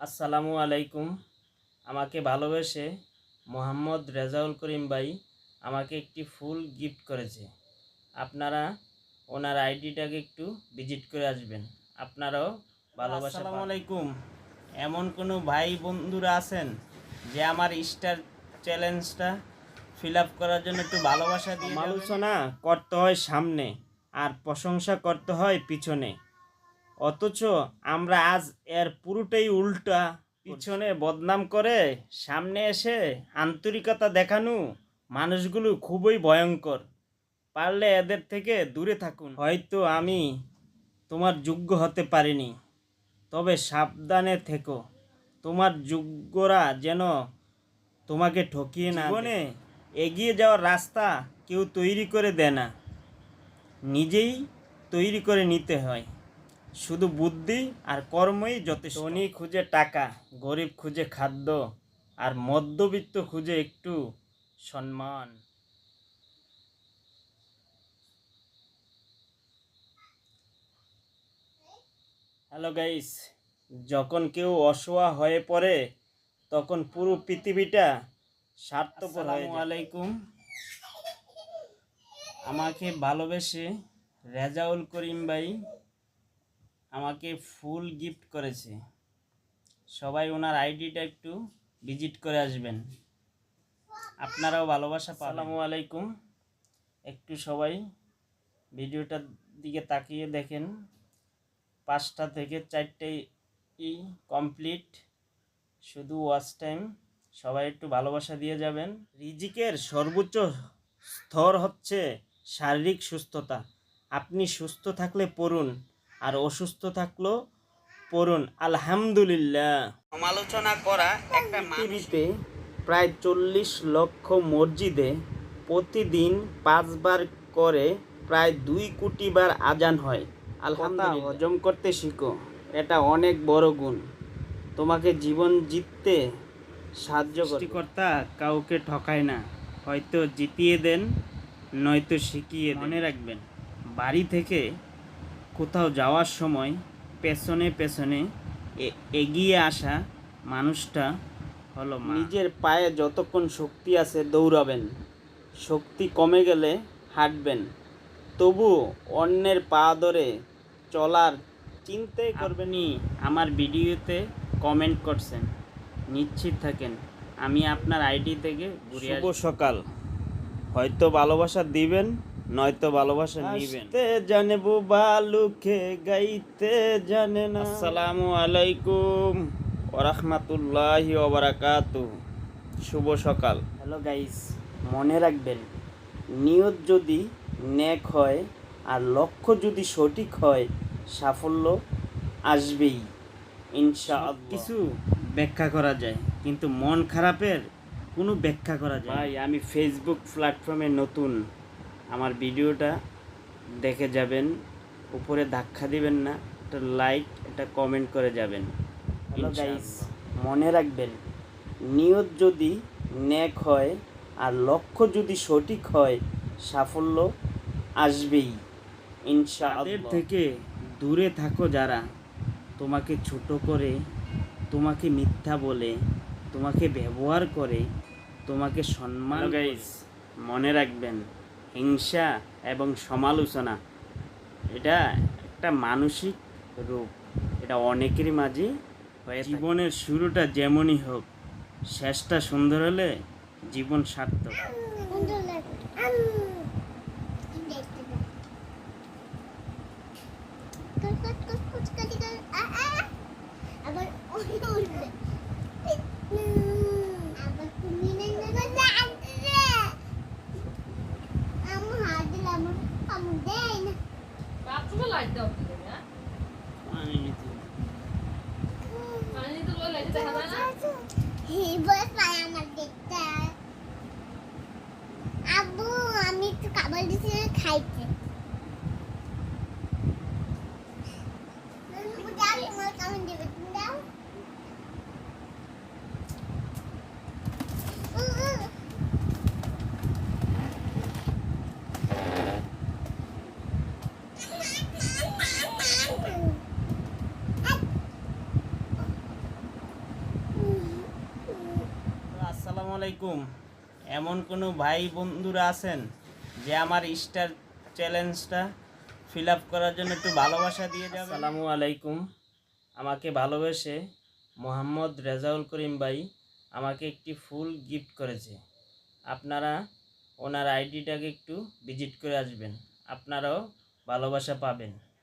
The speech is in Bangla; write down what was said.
আসসালামু আলাইকুম। আমাকে ভালোবেসে মোহাম্মদ রেজাউল করিম ভাই আমাকে একটি ফুল গিফট করেছে। আপনারা ওনার আইডিটাকে একটু ভিজিট করে আসবেন। আপনারাও ভালোবাসা আসসালামু আলাইকুম। এমন কোনো ভাই বন্ধুরা আছেন যে আমার স্টার চ্যালেঞ্জটা ফিল আপ করার জন্য একটু ভালোবাসা দিয়ে আলোচনা করতে হয় সামনে আর প্রশংসা করতে হয় পিছনে। অথচ আমরা আজ এর পুরোটাই উল্টা। পিছনে বদনাম করে সামনে এসে আন্তরিকতা দেখানো মানুষগুলো খুবই ভয়ঙ্কর। পারলে এদের থেকে দূরে থাকুন। হয়তো আমি তোমার যোগ্য হতে পারিনি। তবে সাবধানে থেকো। তোমার যোগ্যরা যেন তোমাকে ঠকিয়ে না জীবনে এগিয়ে যাওয়ার রাস্তা কেউ তৈরি করে দেয় না। নিজেই তৈরি করে নিতে হয়। শুধু বুদ্ধি আর কর্মই যথেষ্ট। ধনী খুঁজে টাকা গরিব খুঁজে খাদ্য আর মধ্যবিত্ত খুঁজে একটু সম্মান। হ্যালো গাইস যখন কেউ অসহায় হয়ে পড়ে তখন পুরো পৃথিবীটা স্বার্থপর আলাইকুম আমাকে ভালোবেসে রেজাউল করিম ভাই আমাকে ফুল গিফট করেছে। সবাই ওনার আইডিটা একটু ভিজিট করে আসবেন। আপনারাও ভালোবাসা আসসালামু আলাইকুম। একটু সবাই ভিডিওটার দিকে তাকিয়ে দেখেন। পাঁচটা থেকে চারটে ই কমপ্লিট। শুধু ওয়াচ টাইম। সবাই একটু ভালোবাসা দিয়ে যাবেন। রিজিকের সর্বোচ্চ স্তর হচ্ছে শারীরিক সুস্থতা। আপনি সুস্থ থাকলে পড়ুন। আর অসুস্থ থাকল পড়ুন আলহামদুলিল্লাহ। সমালোচনা করা একটা পৃথিবীতে প্রায় চল্লিশ লক্ষ মসজিদে প্রতিদিন পাঁচবার করে প্রায় দুই কোটি বার আজান হয়। আলহামদুলিল্লাহ। হজম করতে শিখো এটা অনেক বড় গুণ। তোমাকে জীবন জিততে সাহায্য সৃষ্টিকর্তা কাউকে ঠকায় না হয়তো জিতিয়ে দেন নয়তো শিখিয়ে মনে রাখবেন। বাড়ি থেকে কোথাও যাওয়ার সময় পেছনে পেছনে এ- এগিয়ে আসা মানুষটা হলো নিজের পায়ে যতক্ষণ শক্তি আছে দৌড়াবেন শক্তি কমে গেলে হাঁটবেন। তবু অন্যের পা ধরে চলার চিন্তাই করবেনি আমার ভিডিওতে কমেন্ট করছেন নিশ্চিত থাকেন আমি আপনার আইডি থেকে শুভ সকাল। হয়তো ভালোবাসা দিবেন নয়তো ভালোবাসা নিবেন। জানে বালুকে গাইতে জানে না। আসসালামু আলাইকুম ওরহমাতুল্লাহি ওবারাকাতু শুভ সকাল। হ্যালো গাইস মনে রাখবেন নিয়ত যদি নেক হয় আর লক্ষ্য যদি সঠিক হয় সাফল্য আসবেই। ইনশা কিছু ব্যাখ্যা করা যায় কিন্তু মন খারাপের কোনো ব্যাখ্যা করা যায় ভাই আমি ফেসবুক প্ল্যাটফর্মে নতুন। আমার ভিডিওটা দেখে যাবেন উপরে ধাক্কা দিবেন না একটা লাইক একটা কমেন্ট করে যাবেন। হ্যালো গাইস মনে রাখবেন নিয়ত যদি নেক হয় আর লক্ষ্য যদি সঠিক হয় সাফল্য আসবেই ইনশা থেকে দূরে থাকো যারা তোমাকে ছোট করে তোমাকে মিথ্যা বলে তোমাকে ব্যবহার করে তোমাকে সম্মান গাইস মনে রাখবেন হিংসা এবং সমালোচনা। এটা একটা মানসিক রূপ। এটা অনেকেরই মাঝে হয়ে। জীবনের শুরুটা যেমনই হোক শেষটা সুন্দর হলে জীবন সার্থক। সুন্দর লাগে আম দেখতে দাও কট কট কট কট কট কট আ আ আবার ওই উঠবে আবার তুমি না না না আমু হাত দিলাম আমু দেই না বাথরুমে লাইট দাও কি দেবে হ্যাঁ? পানি তো ওই লাইটে দেখা যায় না হিবস পায় আমার দেখতে আব্বু আমি একটু কাবার দিছি খাইতে। আলাইকুম এমন কোনো ভাই বন্ধুরা আছেন যে আমার স্টার চ্যালেঞ্জটা ফিল আপ করার জন্য একটু ভালোবাসা দিয়ে যাবে আসসালামু আলাইকুম আমাকে ভালোবেসে মোহাম্মদ রেজাউল করিম ভাই আমাকে একটি ফুল গিফট করেছে। আপনারা ওনার আইডিটাকে একটু ভিজিট করে আসবেন। আপনারাও ভালোবাসা পাবেন।